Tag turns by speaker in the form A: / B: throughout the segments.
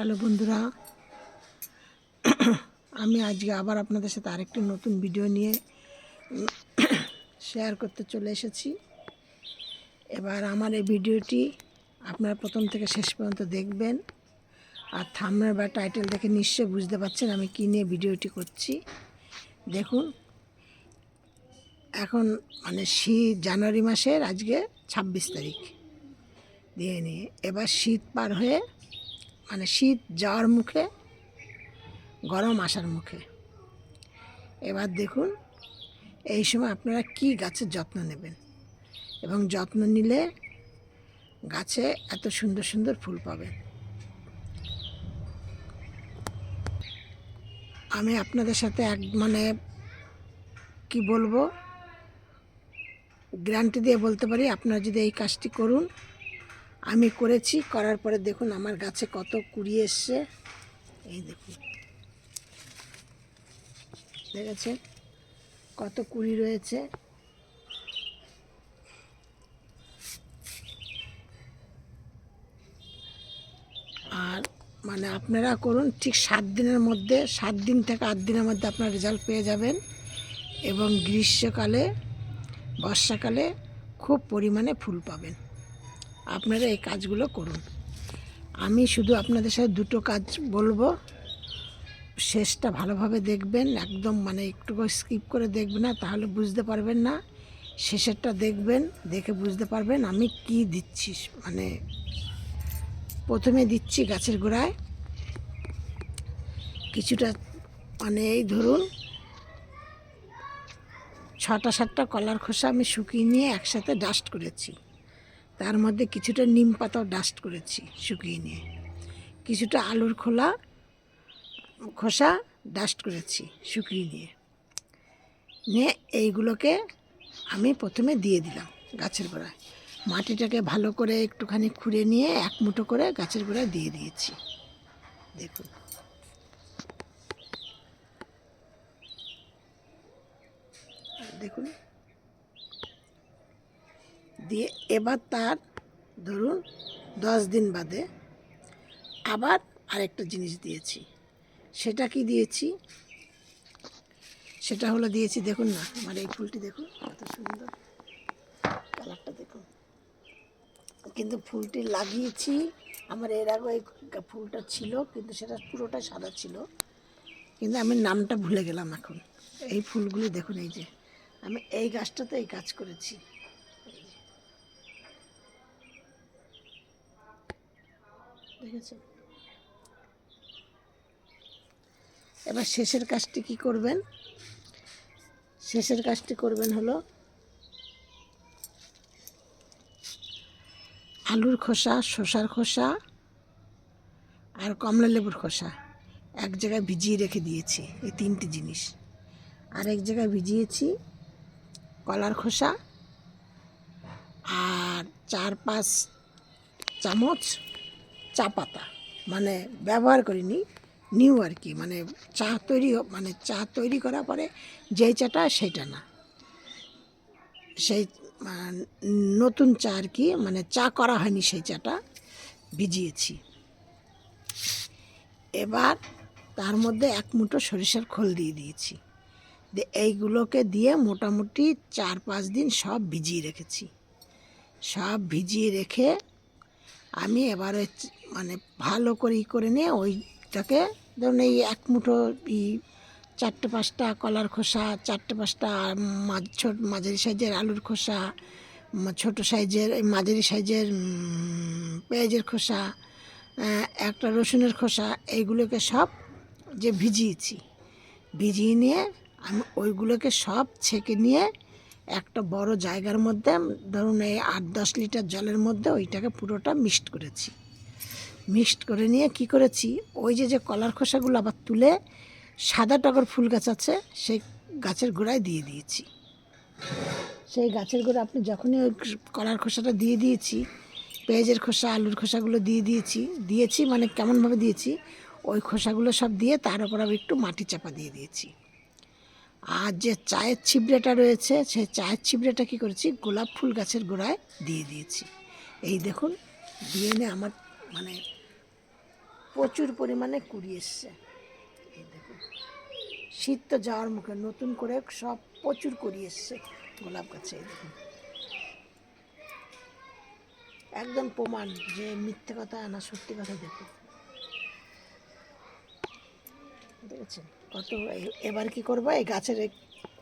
A: Hello বন্ধুরা। আমি আজকে আবার আপনাদের সাথে আরেকটি নতুন ভিডিও নিয়ে শেয়ার করতে চলে এসেছি। এবার আমার এই ভিডিওটি আপনারা প্রথম থেকে শেষ পর্যন্ত দেখবেন। আর থামনার বা টাইটেল দেখে নিশ্চয়ই বুঝতে পারছেন আমি কী নিয়ে ভিডিওটি করছি। দেখুন, এখন মানে শীত জানুয়ারি মাসের আজকে ছাব্বিশ তারিখ। দিয়ে নিয়ে এবার শীত পার হয়ে মানে শীত যাওয়ার মুখে, গরম আসার মুখে। এবার দেখুন, এই সময় আপনারা কি গাছের যত্ন নেবেন? এবং যত্ন নিলে গাছে এত সুন্দর সুন্দর ফুল পাবেন। আমি আপনাদের সাথে এক মানে কি বলব? গ্যারান্টি দিয়ে বলতে পারি, আপনারা যদি এই কাজটি করুন আমি করেছি, করার পরে দেখুন আমার গাছে কত কুড়ি এসছে। এই দেখুন। দেখেছে কত কুড়ি রয়েছে। আর মানে আপনারা করুন, ঠিক সাত দিনের মধ্যে, সাত দিন থেকে আট দিনের মধ্যে আপনার রেজাল্ট পেয়ে যাবেন। এবং গ্রীষ্মকালে, বর্ষাকালে খুব পরিমাণে ফুল পাবেন। আপনারা এই কাজগুলো করুন। আমি শুধু আপনাদের সাথে দুটো কাজ বলব। শেষটা ভালোভাবে দেখবেন, একদম মানে একটু স্কিপ করে দেখবেন না, তাহলে বুঝতে পারবেন না। শেষেরটা দেখবেন, দেখে বুঝতে পারবেন আমি কি দিচ্ছি মানে প্রথমে দিচ্ছি গাছের গোড়ায়। কিছুটা মানে এই ধরুন, ছটা সাতটা কলার খোসা আমি শুকিয়ে নিয়ে একসাথে ডাস্ট করেছি। তার মধ্যে কিছুটা নিম পাতাও ডাস্ট করেছি শুকিয়ে নিয়ে। কিছুটা আলুর খোলা খোসা ডাস্ট করেছি শুকিয়ে নিয়ে। নিয়ে এইগুলোকে আমি প্রথমে দিয়ে দিলাম গাছের গোড়ায়। মাটিটাকে ভালো করে একটুখানি খুঁড়ে নিয়ে এক মুঠো করে গাছের গোড়ায় দিয়ে দিয়েছি। দেখুন। দেখুন। দিয়ে এবার তার ধরুন দশ দিন বাদে আবার আরেকটা জিনিস দিয়েছি। সেটা কি দিয়েছি? সেটা হলো দিয়েছি, দেখুন না, আমার এই ফুলটি দেখুন, কত সুন্দর। কালারটা দেখুন। কিন্তু ফুলটি লাগিয়েছি, আমার এর আগে এই ফুলটা ছিল, কিন্তু সেটা পুরোটা সাদা ছিল। কিন্তু আমি নামটা ভুলে গেলাম এখন। এই ফুলগুলি দেখুন, এই যে, আমি এই গাছটাতে এই কাজ করেছি। এবার শেষের কাজটি কি করবেন? শেষের কাজটি করবেন হলো আলুর খোসা, শসার খোসা আর কমলা লেবুর খোসা। এক জায়গায় ভিজিয়ে রেখে দিয়েছি এই তিনটি জিনিস। আর এক জায়গায় ভিজিয়েছি কলার খোসা আর চার পাঁচ চামচ চা পাতা মানে ব্যবহার করিনি, নিউ আর কি। মানে চা তৈরি মানে চা তৈরি করার পরে যেই চাটা সেটা না। সেই নতুন চা আর কি মানে চা করা হয়নি সেই চাটা, ভিজিয়েছি। এবার তার মধ্যে এক মুঠো সরিষার খোল দিয়ে দিয়েছি। দিয়ে এইগুলোকে দিয়ে মোটামুটি চার পাঁচ দিন সব ভিজিয়ে রেখেছি। সব ভিজিয়ে রেখে আমি এবার মানে ভালো করে ই করে নিয়ে ওইটাকে ধরুন এই এক মুঠো ই চারটে পাঁচটা কলার খোসা, চারটে পাঁচটা মাঝ ছোট, মাঝারি সাইজের আলুর খোসা ছোটো সাইজের মাঝারি সাইজের পেঁয়াজের খোসা একটা রসুনের খোসা, এইগুলোকে সব যে ভিজিয়েছি, ভিজিয়ে নিয়ে আমি ওইগুলোকে সব ছেঁকে নিয়ে একটা বড় জায়গার মধ্যে, ধরুন এই আট দশ লিটার জলের মধ্যে ওইটাকে পুরোটা মিক্সড করেছি। মিক্সড করে নিয়ে কি করেছি? ওই যে যে কলার খোসাগুলো আবার তুলে সাদা টগর ফুল গাছ আছে, সেই গাছের গোড়ায় দিয়ে দিয়েছি। সেই গাছের গোড়া আপনি যখনই ওই কলার খোসাটা দিয়ে দিয়েছি, পেঁয়াজের খোসা, আলুর খোসাগুলো দিয়ে দিয়েছি দিয়েছি মানে কেমনভাবে দিয়েছি? ওই খোসাগুলো সব দিয়ে তার উপর আমি একটু মাটি চাপা দিয়ে দিয়েছি। আর যে চায়ের ছিবড়েটা রয়েছে, সেই চায়ের ছিবড়েটা কী করেছি? গোলাপ ফুল গাছের গোড়ায় দিয়ে দিয়েছি। এই দেখুন দিয়ে এনে আমার মানে প্রচুর পরিমাণে কুড়ি এসছে। এই দেখুন শীত তো যাওয়ার মুখে, নতুন করে সব প্রচুর কুড়ি এসছে গোলাপ গাছে, এই দেখুন একদম প্রমাণ যে মিথ্যে কথা না সত্যি কথা দেখুন দেখেছেন কত, এবার কি করব? এই গাছের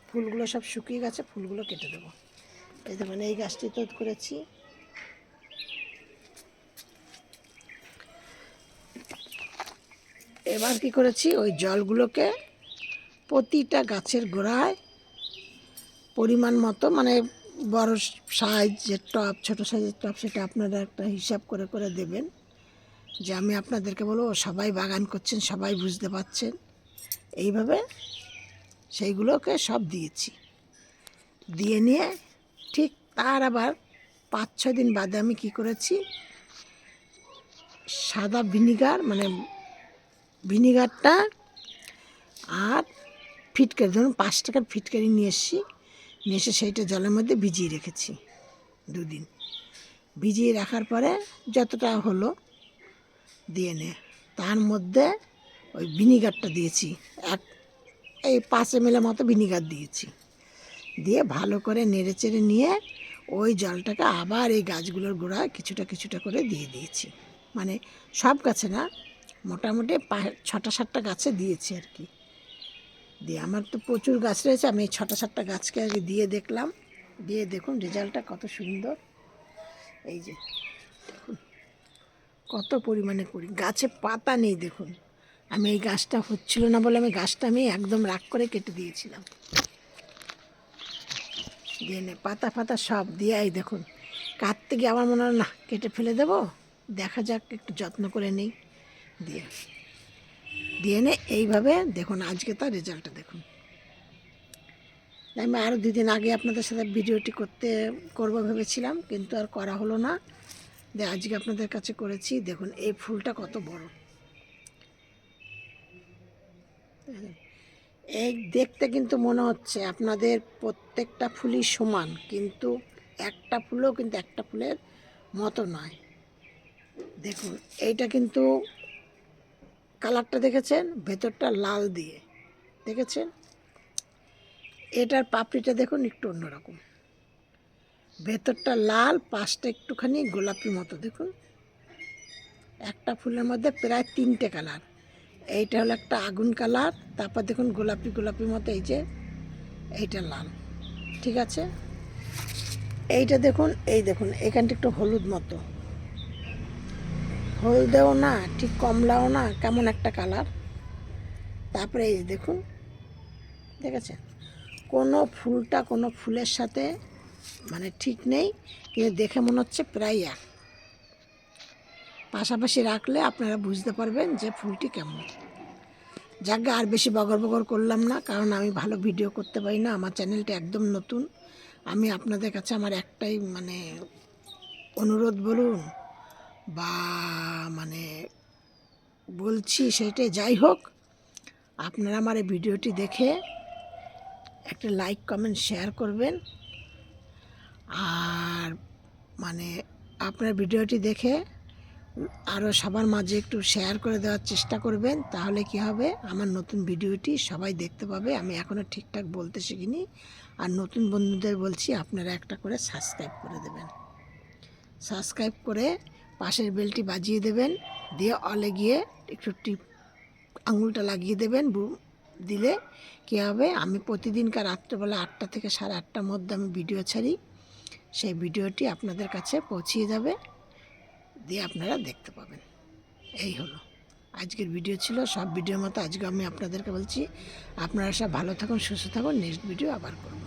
A: ফুলগুলো সব শুকিয়ে গেছে, ফুলগুলো কেটে দেবো। এই দেখুন এই গাছটি তো করেছি। এবার কি করেছি? ওই জলগুলোকে প্রতিটা গাছের গোড়ায় পরিমাণ মতো মানে বড় সাইজ যে টপ ছোটো সাইজের টপ সেটা আপনারা একটা হিসাব করে করে দেবেন। যে আমি আপনাদেরকে বলব সবাই বাগান করছেন, সবাই বুঝতে পারছেন। এইভাবে সেইগুলোকে সব দিয়েছি। দিয়ে নিয়ে ঠিক তার আবার পাঁচ ছ দিন বাদে আমি কি করেছি, সাদা ভিনিগার মানে ভিনিগারটা আর ফিটকারি ধরুন পাঁচ টাকার ফিটকারি নিয়ে এসেছি। নিয়ে এসে সেইটা জলের মধ্যে ভিজিয়ে রেখেছি দুদিন। ভিজিয়ে রাখার পরে যতটা হলো দিয়ে নে। তার মধ্যে ওই ভিনিগারটা দিয়েছি। এক, এই পাঁচ এম এলের মতো ভিনিগার দিয়েছি। দিয়ে ভালো করে নেড়ে চেড়ে নিয়ে ওই জলটাকে আবার এই গাছগুলোর গোড়ায় কিছুটা কিছুটা করে দিয়ে দিয়েছি। মানে সব গাছে না মোটামুটি ছটা সাতটা গাছে দিয়েছি আর কি। দিয়ে আমার তো প্রচুর গাছ রয়েছে, আমি এই ছটা সাতটা গাছকে আগে দিয়ে দেখলাম। দিয়ে দেখুন রেজাল্টটা কত সুন্দর। এই যে, দেখুন, কত পরিমাণে করি। গাছে পাতা নেই, দেখুন। আমি এই গাছটা হচ্ছিল না বলে আমি গাছটা আমি একদম রাগ করে কেটে দিয়েছিলাম। দিয়ে নে, পাতা ফাতা সব দিয়ে, এই দেখুন, কাটতে গিয়ে আমার মনে হয়, না, কেটে ফেলে দেবো। দেখা যাক, একটু যত্ন করে নেই। দিয়ে। দিয়ে নে এইভাবে দেখুন, আজকে তার রেজাল্টটা দেখুন। আমি আরও দুদিন আগে আপনাদের সাথে ভিডিওটি করতে, করব ভেবেছিলাম, কিন্তু আর করা হলো না। যে আজকে আপনাদের কাছে করেছি। দেখুন, এই ফুলটা কত বড়। এই দেখতে কিন্তু মনে হচ্ছে আপনাদের প্রত্যেকটা ফুলই সমান, কিন্তু একটা ফুলও কিন্তু একটা ফুলের মতো নয়। দেখুন, এইটা কিন্তু কালারটা দেখেছেন? ভেতরটা লাল দিয়ে। দেখেছেন? এটার পাপড়িটা দেখুন একটু অন্যরকম। ভেতরটা লাল, পাশটা একটুখানি গোলাপি মতো, দেখুন। একটা ফুলের মধ্যে প্রায় তিনটে কালার। এইটা হলো একটা আগুন কালার, তারপর দেখুন গোলাপি গোলাপি মতো, এই যে এইটা লাল। ঠিক আছে? এইটা দেখুন, এই দেখুন, এখানটা একটু হলুদ মতো। হলদেও না, ঠিক কমলাও না, কেমন একটা কালার। তারপরে এই দেখুন, দেখেছেন? কোনো ফুলটা কোনো ফুলের সাথে মানে ঠিক নেই, কিন্তু দেখে মনে হচ্ছে প্রায় এক। পাশাপাশি রাখলে আপনারা বুঝতে পারবেন যে ফুলটি কেমন। যাকে আর বেশি বগর বগর করলাম না, কারণ আমি ভালো ভিডিও করতে পারি না, আমার চ্যানেলটা একদম নতুন। আমি আপনাদের কাছে আমার একটাই মানে অনুরোধ বলুন বা মানে বলছি সেটাই, যাই হোক, আপনারা আমার এই ভিডিওটি দেখে একটা লাইক কমেন্ট শেয়ার করবেন। আর মানে আপনার ভিডিওটি দেখে আরও সবার মাঝে একটু শেয়ার করে দেওয়ার চেষ্টা করবেন, তাহলে কি হবে? আমার নতুন ভিডিওটি সবাই দেখতে পাবে। আমি এখনও ঠিকঠাক বলতে শিখিনি। আর নতুন বন্ধুদের বলছি, আপনারা একটা করে সাবস্ক্রাইব করে দেবেন। সাবস্ক্রাইব করে পাশের বেলটি বাজিয়ে দেবেন, দিয়ে অলে গিয়ে একটু টিপ, আঙুলটা লাগিয়ে দেবেন দিলে কী হবে? আমি প্রতিদিনকার রাত্রেবেলা আটটা থেকে সাড়ে আটটার মধ্যে আমি ভিডিও ছাড়ি। সেই ভিডিওটি আপনাদের কাছে পৌঁছিয়ে যাবে, দিয়ে আপনারা দেখতে পাবেন। এই হলো। আজকের ভিডিও ছিল, সব ভিডিওর মতো আজকে আমি আপনাদেরকে বলছি, আপনারা সব ভালো থাকুন, সুস্থ থাকুন নেক্সট ভিডিও আবার করব।